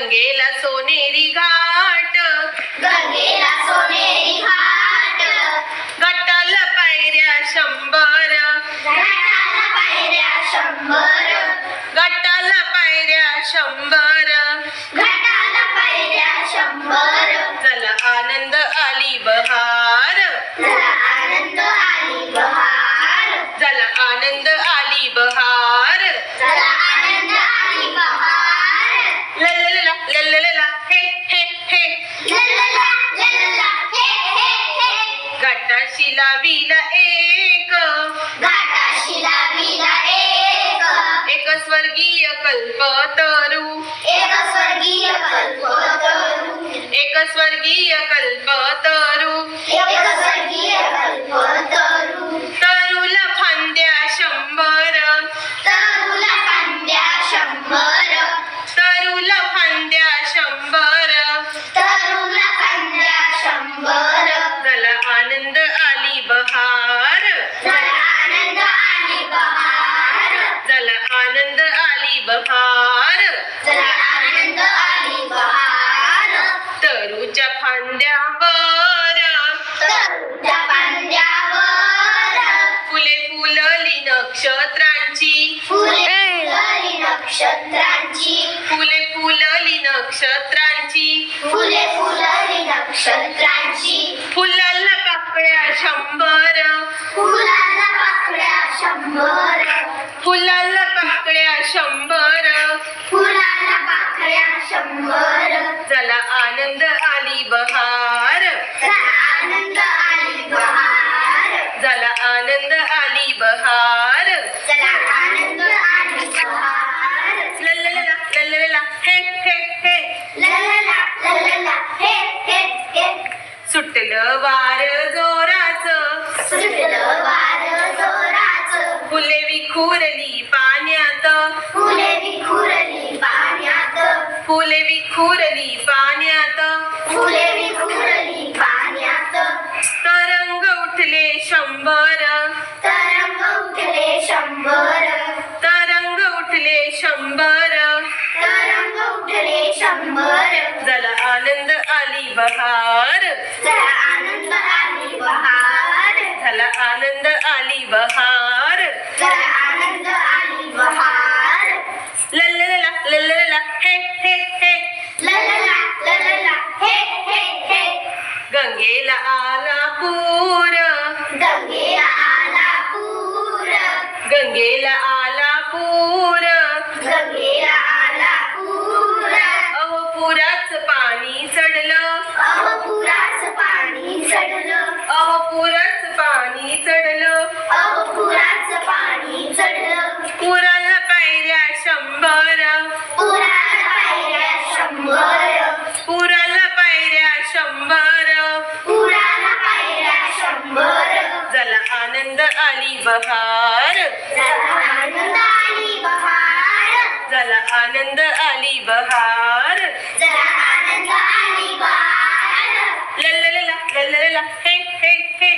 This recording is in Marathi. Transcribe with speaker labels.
Speaker 1: गंगेला सोनेरी घाट.
Speaker 2: गंगेला सोनेरी घाट.
Speaker 1: गटाल पायऱ्या शंभर.
Speaker 2: घाटाला पायऱ्या शंभर.
Speaker 1: गटाल पायऱ्या शंभर.
Speaker 2: घाटाला पायऱ्या शंभर.
Speaker 1: चला आनंद आली बहार. हे गटाशी लाविला एक
Speaker 2: घाटाशी लाविला एक
Speaker 1: एक स्वर्गीय कल्पतरू
Speaker 2: एक स्वर्गीय कल्पतरू
Speaker 1: एक स्वर्गीय कल्पतरू
Speaker 2: एक
Speaker 1: नक्षत्रांची.
Speaker 2: फुले फुलली नक्षत्रांची.
Speaker 1: फुले फुलली नक्षत्रांची.
Speaker 2: फुले फुलली नक्षत्रांची.
Speaker 1: फुलाला पाकळ्या शंभर.
Speaker 2: फुलाला पाकळ्या शंभर.
Speaker 1: फुलाला पाकळ्या शंभर.
Speaker 2: फुलाला पाकळ्या शंभर.
Speaker 1: चला आनंद आली बहार
Speaker 2: बहार
Speaker 1: चला आनंद आणि बहार लललला लललला हे हे हे.
Speaker 2: ललला ललला हे हे हे
Speaker 1: सुटलं वार जोराचं.
Speaker 2: सुटलं वार जोराचं
Speaker 1: फुले विखुरली पाण्यात
Speaker 2: फुले विखुरली पाण्यात
Speaker 1: फुले विखुरली पाण्यात.
Speaker 2: फुले विखुरली पाण्यात.
Speaker 1: बहार।
Speaker 2: आनंद आली बहार।
Speaker 1: झाला आनंद आली बहार।
Speaker 2: आनंद आली बहार।
Speaker 1: लललला लललला हे हे हे।
Speaker 2: ललला ललला हे हे हे।
Speaker 1: गंगेला आला पूर
Speaker 2: गंगेला आला पूर
Speaker 1: गंगेला आला पूर
Speaker 2: गंगेला आला पूर
Speaker 1: अहो पुराच पाणी चढलं.
Speaker 2: चढलं.
Speaker 1: अहो पुराच पाणी चढलं.
Speaker 2: अहो पुराच पाणी चढलं.
Speaker 1: पुराला पायऱ्या शंभर.
Speaker 2: पुराला पायऱ्या शंभर.
Speaker 1: पुराला पायऱ्या शंभर.
Speaker 2: पुराला पायऱ्या शंभर.
Speaker 1: झाला आनंद आली बहार.
Speaker 2: जरा आनंद आली बहार.
Speaker 1: झाला आनंद आली बहार.
Speaker 2: आनंद आली बहार.
Speaker 1: लललला लललला हे हे हे
Speaker 2: ललला ललला हे हे हे